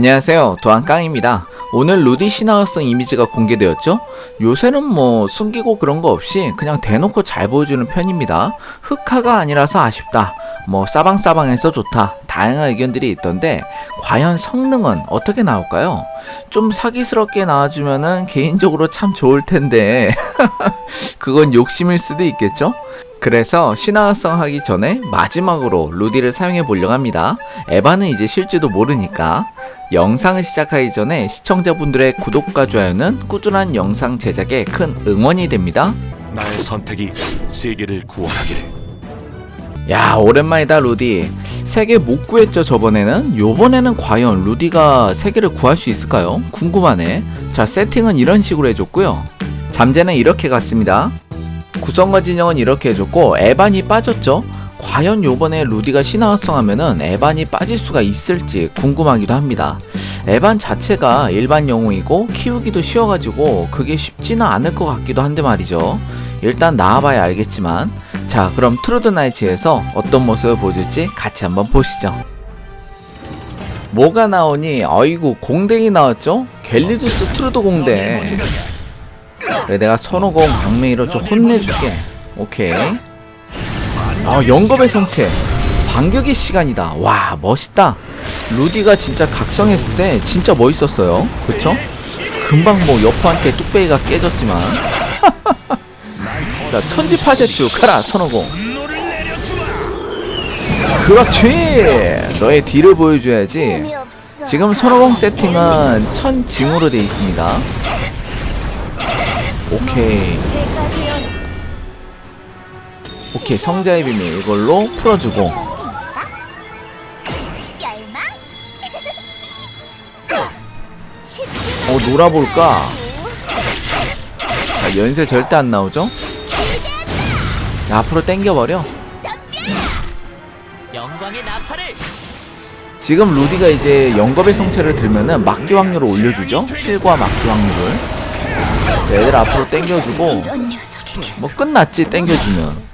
안녕하세요. 도안깡입니다. 오늘 루디 신화성 이미지가 공개되었죠? 요새는 뭐 숨기고 그런 거 없이 그냥 대놓고 잘 보여주는 편입니다. 흑화가 아니라서 아쉽다 뭐 싸방싸방해서 좋다 다양한 의견들이 있던데 과연 성능은 어떻게 나올까요? 좀 사기스럽게 나와주면은 개인적으로 참 좋을 텐데 그건 욕심일 수도 있겠죠? 그래서 신화성 하기 전에 마지막으로 루디를 사용해 보려고 합니다. 에바는 이제 실지도 모르니까 영상을 시작하기 전에 시청자분들의 구독과 좋아요는 꾸준한 영상 제작에 큰 응원이 됩니다. 나의 선택이 세계를 구원하기를. 야 오랜만이다 루디. 세계 못 구했죠 저번에는? 요번에는 과연 루디가 세계를 구할 수 있을까요? 궁금하네. 자 세팅은 이런 식으로 해줬고요. 잠재는 이렇게 갔습니다. 구성과 진영은 이렇게 해줬고 에반이 빠졌죠? 과연 요번에 루디가 신화성 하면은 에반이 빠질 수가 있을지 궁금하기도 합니다. 에반 자체가 일반 영웅이고 키우기도 쉬워가지고 그게 쉽지는 않을 것 같기도 한데 말이죠. 일단 나와봐야 알겠지만 자 그럼 트루드 나이츠에서 어떤 모습을 보여줄지 같이 한번 보시죠. 뭐가 나오니? 어이구 공댕이 나왔죠? 갤리두스 트루드 공댕 그래 내가 선호공 강맹이로 좀 혼내줄게 오케이 아 영겁의 성체 반격의 시간이다 와 멋있다 루디가 진짜 각성했을 때 진짜 멋있었어요 그쵸? 금방 뭐 여포한테 뚝배기가 깨졌지만 자 천지파쇄주 가라 선호공. 그렇지! 너의 뒤를 보여줘야지. 지금 선호공 세팅은 천징으로 되어 있습니다. 오케이. 오케이 성자의 비밀. 이걸로 풀어주고. 어 놀아볼까? 자, 연쇄 절대 안 나오죠 야, 앞으로 당겨버려. 영광의 나팔을. 지금 루디가 이제 영겁의 성체를 들면은 막기 확률을 올려주죠? 실과 막기 확률을. 자, 얘들 앞으로 당겨주고 이런 녀석이 뭐 끝났지 당겨주면.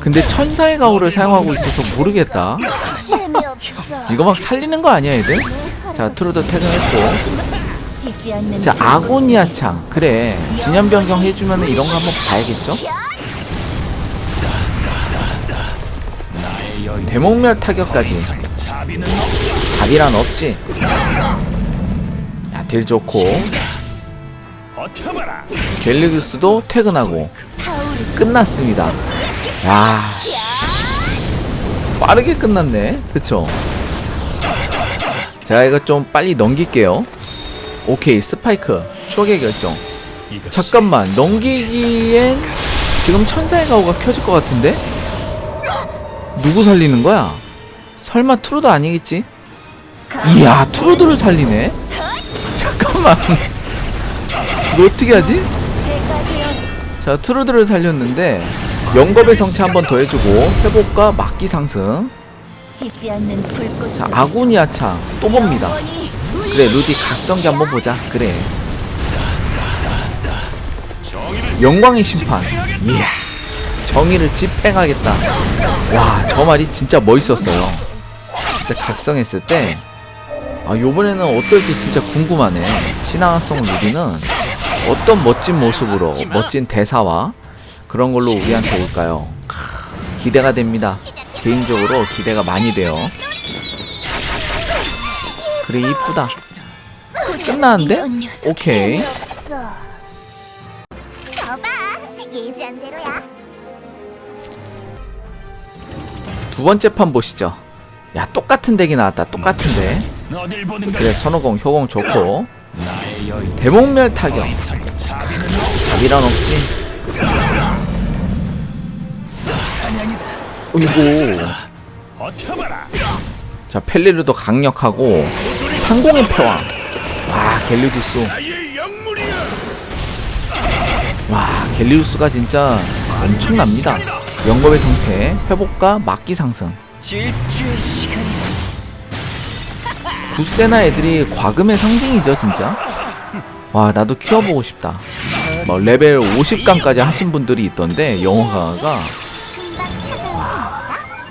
근데 천사의 가호를 사용하고 있어서 모르겠다. 이거 막 살리는 거 아니야 얘들? 자 트루드 퇴근했고 지지 않는 자 아고니아 창. 그래. 진연 변경 해주면은 이런 거 한번 봐야겠죠? 대목멸 타격까지. 자비란 없지. 야 딜 좋고. 갤리그스도 퇴근하고. 끝났습니다. 야. 빠르게 끝났네. 그쵸? 제가 이거 좀 빨리 넘길게요 오케이 스파이크 추억의 결정 잠깐만 넘기기엔 지금 천사의 가오가 켜질 것 같은데 누구 살리는 거야? 설마 트루드 아니겠지? 이야 트루드를 살리네 잠깐만 이거 어떻게 하지? 자 트루드를 살렸는데 영겁의 성체 한 번 더 해주고 회복과 막기 상승. 자 아고니아 창또 봅니다 그래 루디 각성기 한번 보자. 그래. 영광의 심판. 이야 정의를 집행하겠다. 와 저 말이 진짜 멋있었어요. 진짜 각성했을 때. 아, 요번에는 어떨지 진짜 궁금하네. 신화성 루디는 어떤 멋진 모습으로 멋진 대사와 그런 걸로 우리한테 올까요? 크, 기대가 됩니다. 개인적으로 기대가 많이 돼요 그래 이쁘다 끝나는데? 오케이 두 번째 판 보시죠. 야 똑같은 덱이 나왔다. 똑같은데. 그래 선호공 효공 좋고 대목멸 타격 자비란 없지. 어이구. 자 펠리르도 강력하고 상공의 패왕. 와 갤리우스. 와 갤리우스가 진짜 엄청납니다. 영겁의 성체 회복과 막기 상승. 구세나 애들이 과금의 상징이죠 진짜 와 나도 키워보고 싶다 뭐 레벨 50강까지 하신 분들이 있던데 영어 강화가 금방 찾아올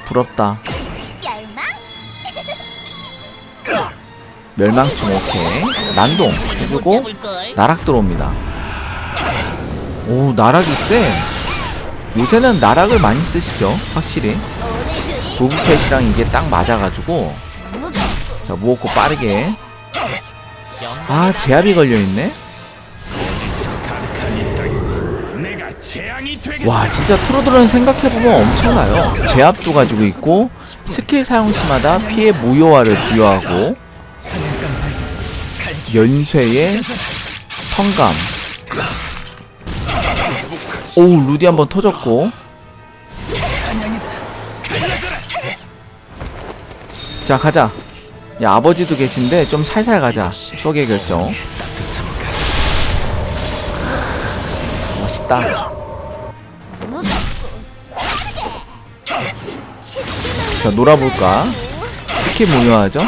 부럽다 멸망충 오케이. 난동. 해주고 나락 들어옵니다. 오 나락이 세 요새는 나락을 많이 쓰시죠 확실히. 도브펫이랑 이게 딱 맞아가지고. 자 무겁고 빠르게. 아 제압이 걸려있네. 와 진짜 트로들은 생각해보면 엄청나요. 제압도 가지고 있고 스킬 사용 시마다 피해 무효화를 부여하고 연쇄의 성감. 오우 루디 한번 터졌고. 자 가자. 야 아버지도 계신데 좀 살살 가자. 추억의 결정. 멋있다. 자 놀아볼까? 스킬 무효하죠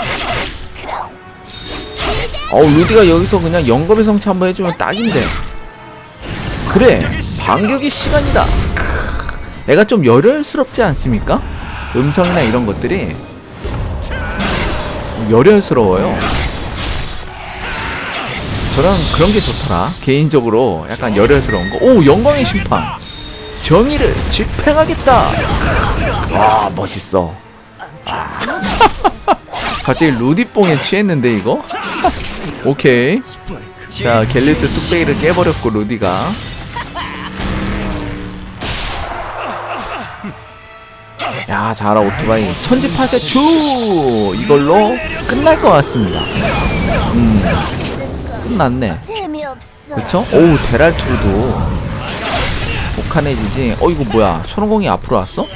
어우 루디가 여기서 그냥 영겁의 성취 한번 해주면 딱인데. 그래 반격의 시간이다. 크, 애가 좀 열혈스럽지 않습니까? 음성이나 이런 것들이. 열혈스러워요. 저는 그런 게 좋더라. 개인적으로 약간 열혈스러운 거오 영광의 심판. 정의를 집행하겠다. 와 멋있어. 아. 갑자기 루디뽕에 취했는데 이거 오케이. 자 갤리스 뚝배기를 깨버렸고 루디가. 야 자라 오토바이. 천지파세 주! 이걸로 끝날 것 같습니다. 음 끝났네. 그쵸? 오우 데랄투르도. 복한해지지? 어 이거 뭐야? 손오공이 앞으로 왔어?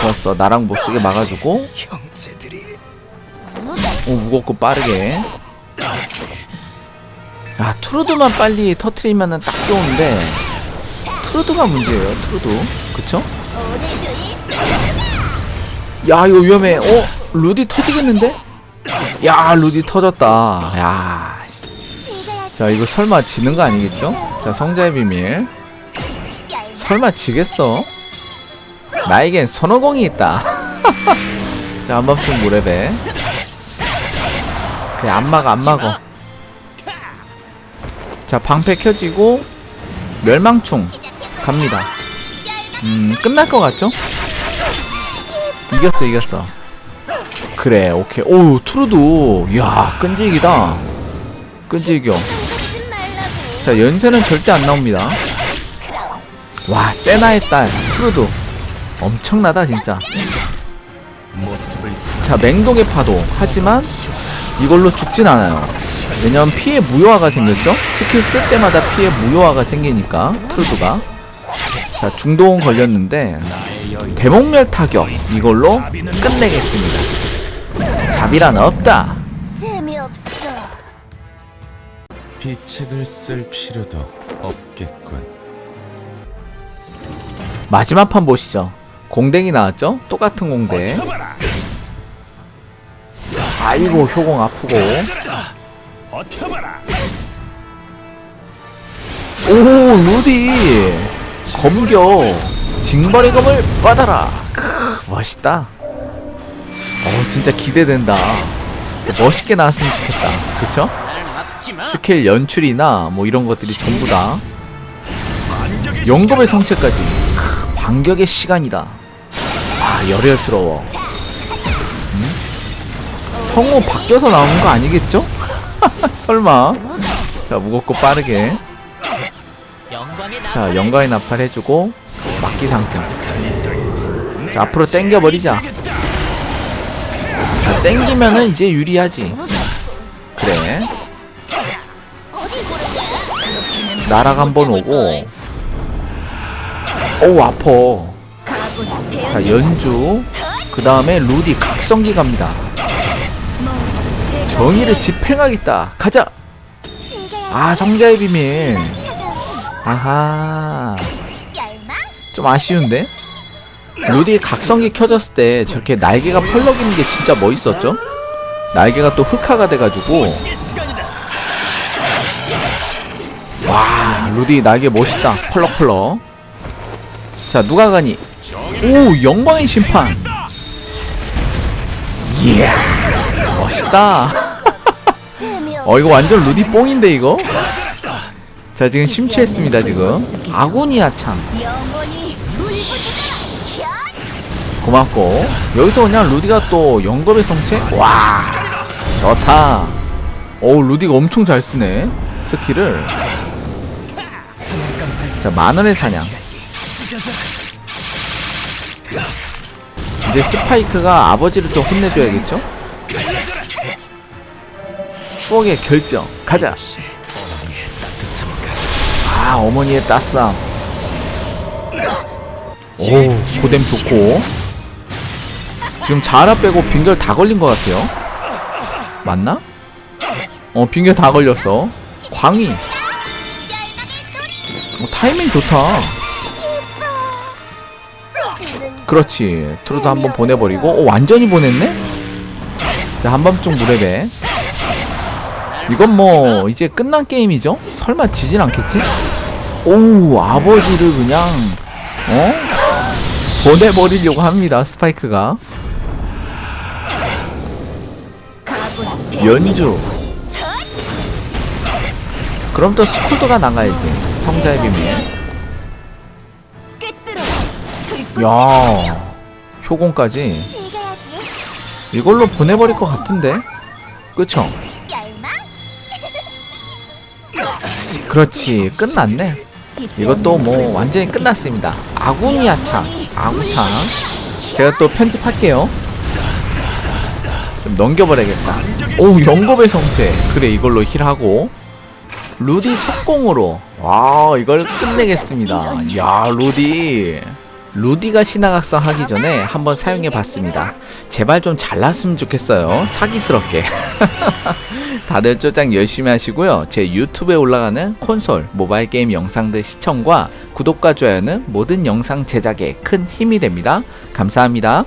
좋았어. 나랑 못쓰게 막아주고 오 무겁고 빠르게 아 트루드만 빨리 터트리면은 딱 좋은데 트루드가 문제예요 트루드 그쵸? 야 이거 위험해 어? 루디 터지겠는데? 야 루디 터졌다 야 자 이거 설마 지는 거 아니겠죠? 자 성자의 비밀 설마 지겠어? 나에겐 선호공이 있다 자 한번좀 무레배 그래 안 막아 안 막어 자 방패 켜지고 멸망충 갑니다. 음 끝날 것 같죠? 이겼어 이겼어. 그래 오케이. 오우 투르도. 이야 끈질기다. 끈질겨. 자 연세는 절대 안 나옵니다. 와 세나의 딸 투르도. 엄청나다 진짜. 자 맹독의 파도. 하지만 이걸로 죽진 않아요. 왜냐면 피해 무효화가 생겼죠? 스킬 쓸 때마다 피해 무효화가 생기니까 트루드가. 자 중동은 걸렸는데 대목멸 타격 이걸로 끝내겠습니다. 자비란 없다. 재미없어. 비책을 쓸 필요도 없겠군. 마지막 판 보시죠. 공댕이 나왔죠? 똑같은 공댕 버텨봐라. 아이고 효공 아프고. 오 루디. 검겨. 징벌의 검을 받아라. 크, 멋있다. 어 진짜 기대된다. 멋있게 나왔으면 좋겠다. 그쵸? 스킬 연출이나 뭐 이런 것들이 전부 다 영겁의 성체까지. 크, 반격의 시간이다. 아 열혈스러워. 음? 성우 바뀌어서 나오는 거 아니겠죠? 설마. 자 무겁고 빠르게. 자 영광의 나팔 해주고 막기 상승. 자 앞으로 당겨버리자. 자 땡기면은 이제 유리하지. 그래. 나락 한번 오고. 오우 아퍼. 자 연주. 그 다음에 루디 각성기 갑니다 정의를 집행하겠다. 가자. 아 성자의 비밀. 아하. 좀 아쉬운데? 루디 각성기 켜졌을 때 저렇게 날개가 펄럭이는 게 진짜 멋있었죠? 날개가 또 흑화가 돼가지고. 와 루디 날개 멋있다. 펄럭펄럭. 자 누가 가니? 오 영광의 심판. 이야 멋있다. 어 이거 완전 루디 뽕인데 이거? 자 지금 심취했습니다 지금. 아고니아 참. 고맙고. 여기서 그냥 루디가 또 영겁의 성체? 와 좋다. 오 루디가 엄청 잘 쓰네 스킬을. 자 만원의 사냥. 이제 스파이크가 아버지를 좀 혼내줘야겠죠 추억의 결정. 가자. 아 어머니의 따스함. 오 고뎀 좋고. 지금 자라 빼고 빙결 다 걸린 것 같아요. 맞나? 어 빙결 다 걸렸어. 광희. 어, 타이밍 좋다. 그렇지. 트루도 한번 보내버리고. 오 완전히 보냈네? 자 한밤중 무레배 이건 뭐 이제 끝난 게임이죠? 설마 지진 않겠지? 오우 아버지를 그냥 어? 보내버리려고 합니다 스파이크가 연주 그럼 또 스쿠드가 나가야지 성자의 비밀. 야 효공까지. 이걸로 보내버릴 것 같은데 그쵸? 그렇지. 끝났네. 이것도 뭐 완전히 끝났습니다. 아구니아 창 아구창. 제가 또 편집할게요. 좀 넘겨버려야겠다. 오 영겁의 성체. 그래 이걸로 힐하고. 루디 속공으로. 와 이걸 끝내겠습니다. 야 루디 루디가 신화각성 하기 전에 한번 사용해 봤습니다. 제발 좀 잘났으면 좋겠어요. 사기스럽게. 다들 쪼장 열심히 하시고요. 제 유튜브에 올라가는 콘솔 모바일 게임 영상들 시청과 구독과 좋아요는 모든 영상 제작에 큰 힘이 됩니다. 감사합니다